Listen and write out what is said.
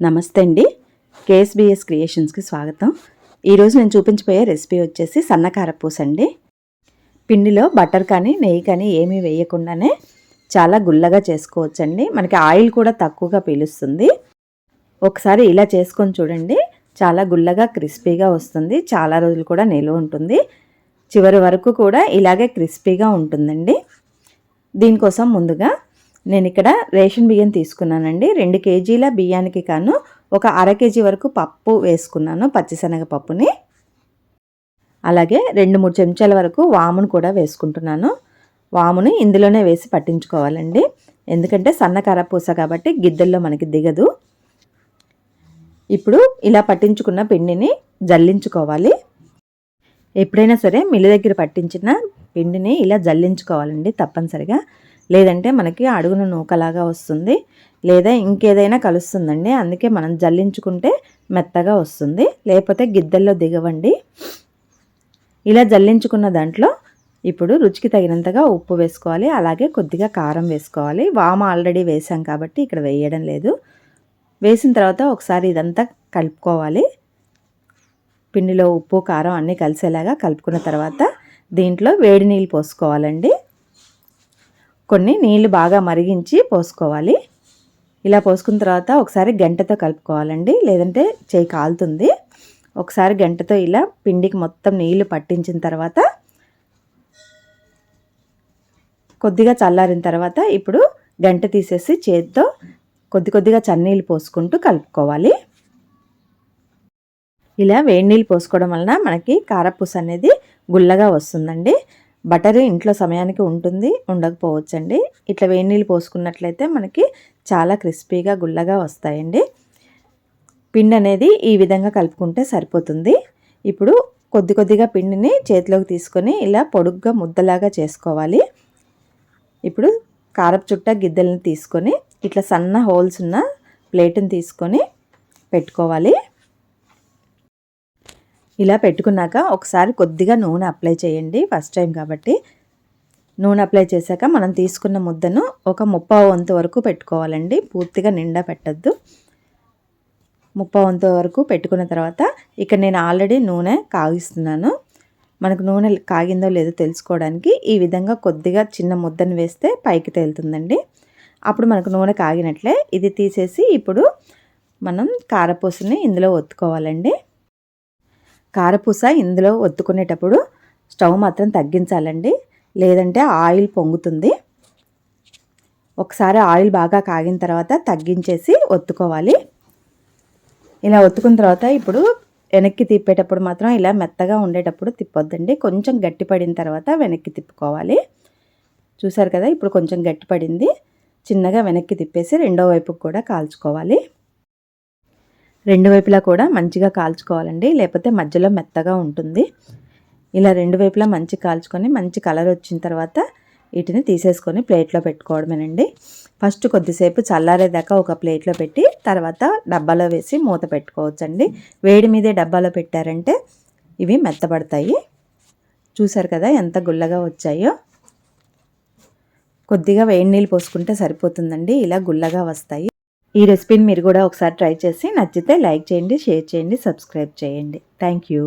నమస్తే అండి. కేఎస్బిఎస్ క్రియేషన్స్కి స్వాగతం. ఈరోజు నేను చూపించబోయే రెసిపీ వచ్చేసి సన్నకారపూస అండి. పిండిలో బటర్ కానీ నెయ్యి కానీ ఏమీ వేయకుండానే చాలా గుల్లగా చేసుకోవచ్చండి. మనకి ఆయిల్ కూడా తక్కువగా పీలుస్తుంది. ఒకసారి ఇలా చేసుకొని చూడండి. చాలా గుల్లగా క్రిస్పీగా వస్తుంది. చాలా రోజులు కూడా నిల్వ ఉంటుంది. చివరి వరకు కూడా ఇలాగే క్రిస్పీగా ఉంటుందండి. దీనికోసం ముందుగా నేను ఇక్కడ రేషన్ బియ్యం తీసుకున్నానండి. రెండు కేజీల బియ్యానికి కాను ఒక అర కేజీ వరకు పప్పు వేసుకున్నాను పచ్చిశనగ పప్పుని. అలాగే రెండు మూడు చెంచాల వరకు వామును కూడా వేసుకుంటున్నాను. వాముని ఇందులోనే వేసి పట్టించుకోవాలండి. ఎందుకంటే సన్న పూస కాబట్టి గిద్దెల్లో మనకి దిగదు. ఇప్పుడు ఇలా పట్టించుకున్న పిండిని జల్లించుకోవాలి. ఎప్పుడైనా సరే మిల్లు దగ్గర పట్టించిన పిండిని ఇలా జల్లించుకోవాలండి తప్పనిసరిగా. లేదంటే మనకి అడుగున నూకలాగా వస్తుంది. లేదా ఇంకేదైనా కలుస్తుందండి. అందుకే మనం జల్లించుకుంటే మెత్తగా వస్తుంది. లేకపోతే గిద్దెల్లో దిగవండి. ఇలా జల్లించుకున్న దాంట్లో ఇప్పుడు రుచికి తగినంతగా ఉప్పు వేసుకోవాలి. అలాగే కొద్దిగా కారం వేసుకోవాలి. వామ ఆల్రెడీ వేసాం కాబట్టి ఇక్కడ వేయడం లేదు. వేసిన తర్వాత ఒకసారి ఇదంతా కలుపుకోవాలి. పిండిలో ఉప్పు కారం అన్నీ కలిసేలాగా కలుపుకున్న తర్వాత దీంట్లో వేడి నీళ్ళు పోసుకోవాలండి. కొన్ని నీళ్ళు బాగా మరిగించి పోసుకోవాలి. ఇలా పోసుకున్న తర్వాత ఒకసారి గంటతో కలుపుకోవాలండి. లేదంటే చేయి కాలుతుంది. ఒకసారి గంటతో ఇలా పిండికి మొత్తం నీళ్ళు పట్టించిన తర్వాత కొద్దిగా చల్లారిన తర్వాత ఇప్పుడు గంట తీసేసి చేతితో కొద్ది కొద్దిగా చన్నీళ్ళు పోసుకుంటూ కలుపుకోవాలి. ఇలా వేడి నీళ్ళు పోసుకోవడం వలన మనకి కారపూస అనేది గుల్లగా వస్తుందండి. బటర్ ఇంట్లో సమయానికి ఉంటుంది ఉండకపోవచ్చండి. ఇట్లా వేడి నీళ్ళు పోసుకున్నట్లయితే మనకి చాలా క్రిస్పీగా గుల్లగా వస్తాయండి. పిండి అనేది ఈ విధంగా కలుపుకుంటే సరిపోతుంది. ఇప్పుడు కొద్ది కొద్దిగా పిండిని చేతిలోకి తీసుకొని ఇలా పొడుగ్గా ముద్దలాగా చేసుకోవాలి. ఇప్పుడు కారపు చుట్ట గిద్దెలను తీసుకొని ఇట్లా సన్న హోల్స్ ఉన్న ప్లేట్ని తీసుకొని పెట్టుకోవాలి. ఇలా పెట్టుకున్నాక ఒకసారి కొద్దిగా నూనె అప్లై చేయండి ఫస్ట్ టైం కాబట్టి. నూనె అప్లై చేశాక మనం తీసుకున్న ముద్దను ఒక ముప్పావు వంతు వరకు పెట్టుకోవాలండి. పూర్తిగా నిండా పెట్టద్దు. ముప్పావు వంతు వరకు పెట్టుకున్న తర్వాత ఇక్కడ నేను ఆల్రెడీ నూనె కాగిస్తున్నాను. మనకు నూనె కాగిందో లేదో తెలుసుకోవడానికి ఈ విధంగా కొద్దిగా చిన్న ముద్దను వేస్తే పైకి తేలుతుందండి. అప్పుడు మనకు నూనె కాగినట్లే. ఇది తీసేసి ఇప్పుడు మనం కారపూసని ఇందులో ఒత్తుకోవాలండి. కారపూస ఇందులో ఒత్తుకునేటప్పుడు స్టవ్ మాత్రం తగ్గించాలండి. లేదంటే ఆయిల్ పొంగుతుంది. ఒకసారి ఆయిల్ బాగా కాగిన తర్వాత తగ్గించేసి ఒత్తుకోవాలి. ఇలా ఒత్తుకున్న తర్వాత ఇప్పుడు వెనక్కి తిప్పేటప్పుడు మాత్రం ఇలా మెత్తగా ఉండేటప్పుడు తిప్పొద్దండి. కొంచెం గట్టిపడిన తర్వాత వెనక్కి తిప్పుకోవాలి. చూసారు కదా ఇప్పుడు కొంచెం గట్టిపడింది చిన్నగా వెనక్కి తిప్పేసి రెండో వైపుకి కూడా కాల్చుకోవాలి. రెండు వైపులా కూడా మంచిగా కాల్చుకోవాలండి లేకపోతే మధ్యలో మెత్తగా ఉంటుంది. ఇలా రెండు వైపులా మంచి కాల్చుకొని మంచి కలర్ వచ్చిన తర్వాత వీటిని తీసేసుకొని ప్లేట్లో పెట్టుకోవడమేనండి. ఫస్ట్ కొద్దిసేపు చల్లారేదాకా ఒక ప్లేట్లో పెట్టి తర్వాత డబ్బాలో వేసి మూత పెట్టుకోవచ్చండి. వేడి మీదే డబ్బాలో పెట్టారంటే ఇవి మెత్తబడతాయి. చూసారు కదా ఎంత గుల్లగా వచ్చాయో? కొద్దిగా వేడి నీళ్ళు పోసుకుంటే సరిపోతుందండి ఇలా గుల్లగా వస్తాయి. ఈ రెసిపీని మీరు కూడా ఒకసారి ట్రై చేసి నచ్చితే లైక్ చేయండి షేర్ చేయండి సబ్స్క్రైబ్ చేయండి. Thank you